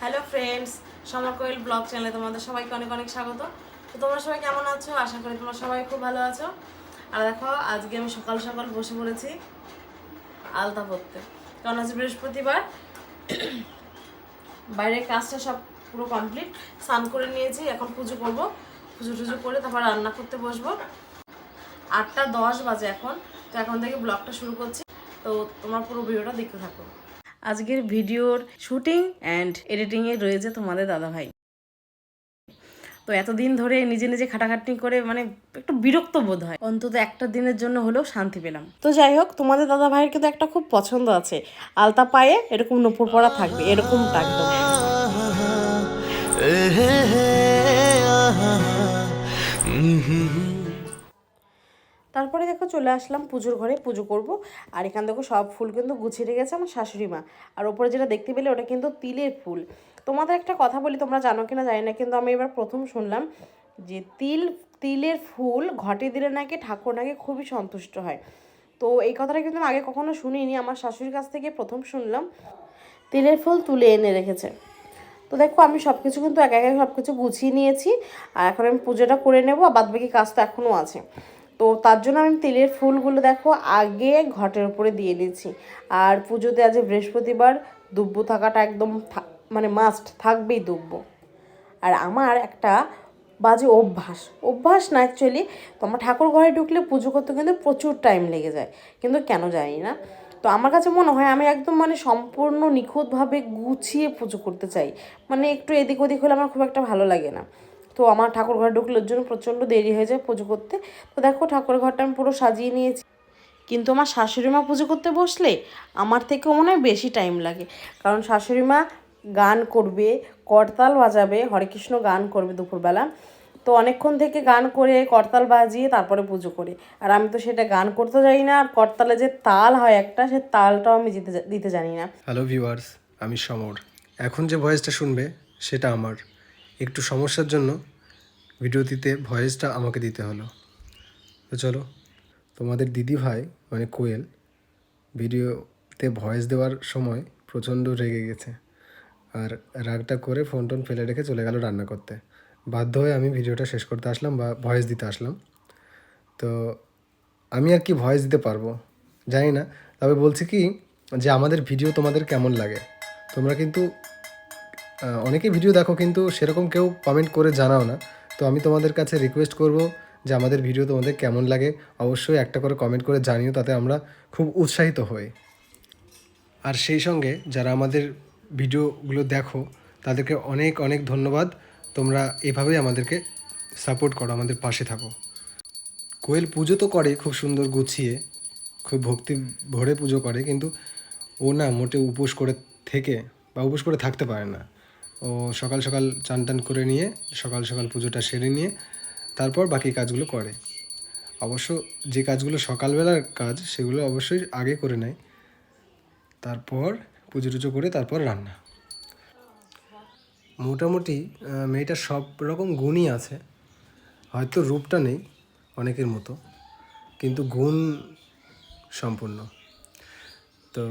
Hello friends Samar Koel blog চ্যানেলে তোমাদের সবাইকে অনেক অনেক স্বাগত। তো তোমরা সবাই কেমন আছো? আশা করি তোমরা সবাই খুব ভালো আছো। আর দেখো, আজকে আমি সকাল সকাল বসে পড়েছি আলতা পরতে। কারণ আজ বৃহস্পতিবার। বাইরের কাজটা সব পুরো কমপ্লিট। স্নান করে নিয়েছি, এখন পুজো করব। পুজো টুজো করে তারপর রান্না করতে বসবো। আটটা দশ বাজে এখন। তো এখন থেকে ব্লগটা শুরু করছি। তো তোমার পুরো ভিডিওটা দেখতে থাকো। আজকের ভিডিওর শুটিং অ্যান্ড এডিটিংয়ে রয়েছে তোমাদের দাদাভাই তো এতদিন ধরে নিজে নিজে খাটাখাটনি করে মানে একটু বিরক্ত বোধ হয় অন্তত একটা দিনের জন্য হলেও শান্তি পেলাম তো যাই হোক তোমাদের দাদা ভাইয়ের কিন্তু একটা খুব পছন্দ আছে আলতা পায়ে এরকম নপুর পরা থাকবে এরকমটা একদম তারপরে দেখো চলে আসলাম পুজোর ঘরে, পুজো করব। আর এখান দেখো সব ফুল কিন্তু গুছিয়ে রেখেছে আমার শাশুড়ি মা। আর ওপরে যেটা দেখতে পেলে ওটা কিন্তু তিলের ফুল। তোমাদের একটা কথা বলি, তোমরা জানো কিনা জানি না, কিন্তু আমি এবার প্রথম শুনলাম যে তিল, তিলের ফুল ঘটে দিলে নাকি ঠাকুর নাকি খুবই সন্তুষ্ট হয়। তো এই কথাটা কিন্তু আগে কখনো শুনিনি, আমার শাশুড়ির কাছ থেকে প্রথম শুনলাম। তিলের ফুল তুলে এনে রেখেছে। তো দেখো আমি সব কিছু কিন্তু একা একা সব কিছু গুছিয়ে নিয়েছি। আর এখন আমি পুজোটা করে নেব, আর বাদ বাকি কাজ তো এখনও আছে। তো তার জন্য আমি তেলের ফুলগুলো দেখো আগে ঘটের উপরে দিয়ে দিচ্ছি আর পুজোতে আজ বৃহস্পতিবার দুব্বো থাকাটা একদম মানে মাস্ট থাকবেই দুব্বো। আর আমার একটা বাজে অভ্যাস অভ্যাস না অ্যাকচুয়ালি তো আমার ঠাকুর ঘরে ঢুকলে পুজো করতে কিন্তু প্রচুর টাইম লেগে যায়, কিন্তু কেন জানি না। তো আমার কাছে মনে হয় আমি একদম মানে সম্পূর্ণ নিখুঁতভাবে গুছিয়ে পুজো করতে চাই। মানে একটু এদিক ওদিক হলে আমার খুব একটা ভালো লাগে না। তো আমার ঠাকুর ঘরে ঢুকলে ওর জন্য প্রচণ্ড দেরি হয়ে যায় পুজো করতে। তো দেখো ঠাকুর ঘরটা আমি পুরো সাজিয়ে নিয়েছি। কিন্তু আমার শাশুড়ি মা পুজো করতে বসলে আমার থেকেও মনে হয় বেশি টাইম লাগে। কারণ শাশুড়ি মা গান করবে, করতাল বাজাবে হরেকৃষ্ণ গান করবে দুপুরবেলা। তো অনেকক্ষণ থেকে গান করে, করতাল বাজিয়ে তারপরে পুজো করে। আর আমি তো সেটা গান করতে জানি না, আর করতালে যে তাল হয় একটা, সে তালটাও আমি দিতে দিতে জানি না। হ্যালো ভিউয়ার্স আমি সমর। এখন যে ভয়েসটা শুনবে, সেটা আমার। একটু সমস্যার জন্য ভিডিওটিতে ভয়েসটা আমাকে দিতে হলো। তো চলো, তোমাদের দিদি ভাই মানে কোয়েল, ভিডিওতে ভয়েস দেওয়ার সময় প্রচণ্ড রেগে গেছে আর রাগটা করে ফোন টোন ফেলে রেখে চলে গেল রান্না করতে। বাধ্য হয়ে আমি ভিডিওটা শেষ করতে আসলাম বা ভয়েস দিতে আসলাম। তো আমি আর কি ভয়েস দিতে পারব? জানি না। তবে বলছি কি যে আমাদের ভিডিও তোমাদের কেমন লাগে? তোমরা কিন্তু অনেকেই ভিডিও দেখো, কিন্তু সেরকম কেউ কমেন্ট করে জানাও না। তো আমি তোমাদের কাছে রিকোয়েস্ট করব যে আমাদের ভিডিও তোমাদের কেমন লাগে, অবশ্যই একটা করে কমেন্ট করে জানিও, তাতে আমরা খুব উৎসাহিত হই। আর সেই সঙ্গে যারা আমাদের ভিডিওগুলো দেখো, তাদেরকে অনেক অনেক ধন্যবাদ। তোমরা এভাবেই আমাদেরকে সাপোর্ট করো, আমাদের পাশে থাকো। কোয়েল পুজো তো করে খুব সুন্দর গুছিয়ে, খুব ভক্তি ভরে পুজো করে, কিন্তু ও না মোটে উপোস করে থেকে বা উপোস করে থাকতে পারে না। ও সকাল সকাল চান টান করে নিয়ে, সকাল সকাল পুজোটা সেরে নিয়ে তারপর বাকি কাজগুলো করে। অবশ্য যে কাজগুলো সকালবেলার কাজ, সেগুলো অবশ্যই আগে করে নেয়। তারপর পুজো টুজো করে তারপর রান্না। মোটামুটি মেয়েটার সব রকম গুণই আছে। হয়তো রূপটা নেই অনেকের মতো, কিন্তু গুণ সম্পূর্ণ। তো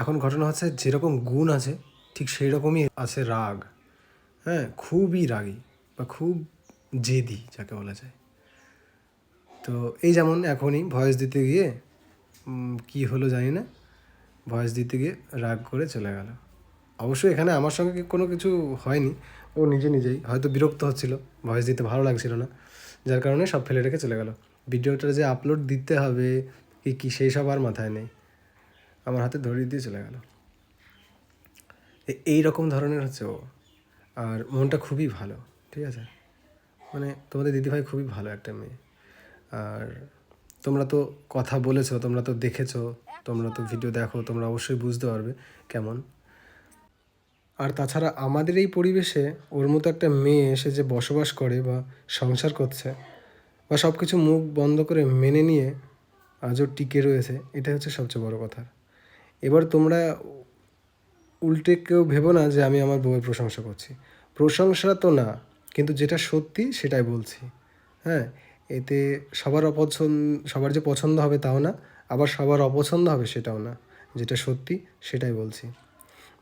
এখন ঘটনা হচ্ছে, যেরকম গুণ আছে ঠিক সেই রকমই আছে রাগ হ্যাঁ খুবই রাগী বা খুব জেদি, যাকে বলা যায়। তো এই যেমন এখনই ভয়েস দিতে গিয়ে কি হলো জানি না, ভয়েস দিতে গিয়ে রাগ করে চলে গেল। অবশ্যই এখানে আমার সঙ্গে কোনো কিছু হয়নি, ও নিজে নিজেই, হয়তো বিরক্ত হচ্ছিল, ভয়েস দিতে ভালো লাগছিল না, যার কারণে সব ফেলে রেখে চলে গেল। ভিডিওটা যে আপলোড দিতে হবে কি কি সেই সব আর মাথায় নেই। আমার হাতে ধরিয়ে দিয়ে চলে গেল। এই রকম ধরনের হচ্ছে ও। আর মনটা খুবই ভালো, ঠিক আছে? মানে তোমাদের দিদিভাই খুবই ভালো একটা মেয়ে। আর তোমরা তো কথা বলেছ, তোমরা তো দেখেছ, তোমরা তো ভিডিও দেখো, তোমরা অবশ্যই বুঝতে পারবে কেমন। আর তাছাড়া আমাদের এই পরিবেশে ওর মতো একটা মেয়ে এসে যে বসবাস করে বা সংসার করছে বা সব কিছু মুখ বন্ধ করে মেনে নিয়ে আজও টিকে রয়েছে এটা হচ্ছে সবচেয়ে বড় কথা। এবার তোমরা উল্টে কেউ ভেবো না যে আমি আমার বউয়ের প্রশংসা করছি। প্রশংসা তো না, কিন্তু যেটা সত্যি সেটাই বলছি। হ্যাঁ এতে সবার অপছন্দ সবার যে পছন্দ হবে তাও না, আবার সবার অপছন্দ হবে সেটাও না। যেটা সত্যি সেটাই বলছি।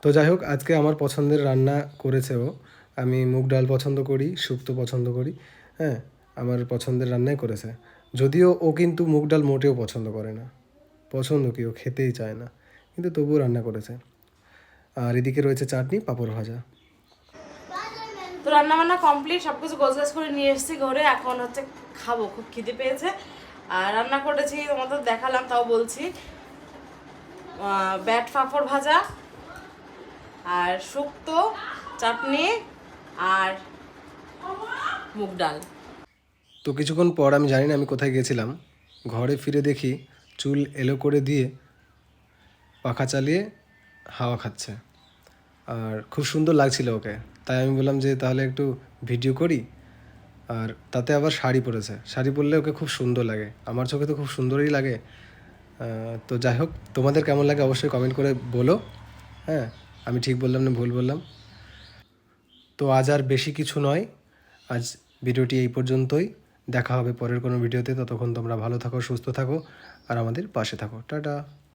তো যাই হোক, আজকে আমার পছন্দের রান্না করেছে ও। আমি মুগ ডাল পছন্দ করি, শুক্তো পছন্দ করি হ্যাঁ আমার পছন্দের রান্নাই করেছে। যদিও ও কিন্তু মুগ ডাল মোটেও পছন্দ করে না। পছন্দ কি, ও খেতেই চায় না। কিন্তু তবুও রান্না করেছে। আর এদিকে রয়েছে চাটনি পাঁপড় ভাজা। তো রান্না বান্না কমপ্লিট সব কিছু গোছগাছ করে নিয়ে এসেছি ঘরে। এখন হচ্ছে খাব খুব খিদে পেয়েছে। আর রান্না করেছি তোমাদের দেখালাম তাও বলছি। ব্যাট পাঁপড় ভাজা আর শুক্তো চাটনি আর মুগ ডাল। তো কিছুক্ষণ পর আমি জানি না আমি কোথায় গেছিলাম ঘরে ফিরে দেখি চুল এলো করে দিয়ে পাখা চালিয়ে হাওয়া খাচ্ছে। আর খুব সুন্দর লাগছিল ওকে। তাই আমি বললাম যে তাহলে একটু ভিডিও করি। আর তাতে আবার শাড়ি পরেছে। শাড়ি পরলে ওকে খুব সুন্দর লাগে। আমার চোখে তো খুব সুন্দরই লাগে। তো যাই হোক, তোমাদের কেমন লাগে অবশ্যই কমেন্ট করে বলো। হ্যাঁ আমি ঠিক বললাম না ভুল বললাম। তো আজ আর বেশি কিছু নয়। আজ ভিডিওটি এই পর্যন্তই। দেখা হবে পরের কোনো ভিডিওতে ততক্ষণ তোমরা ভালো থাকো, সুস্থ থাকো। আর আমাদের পাশে থাকো। টাটা।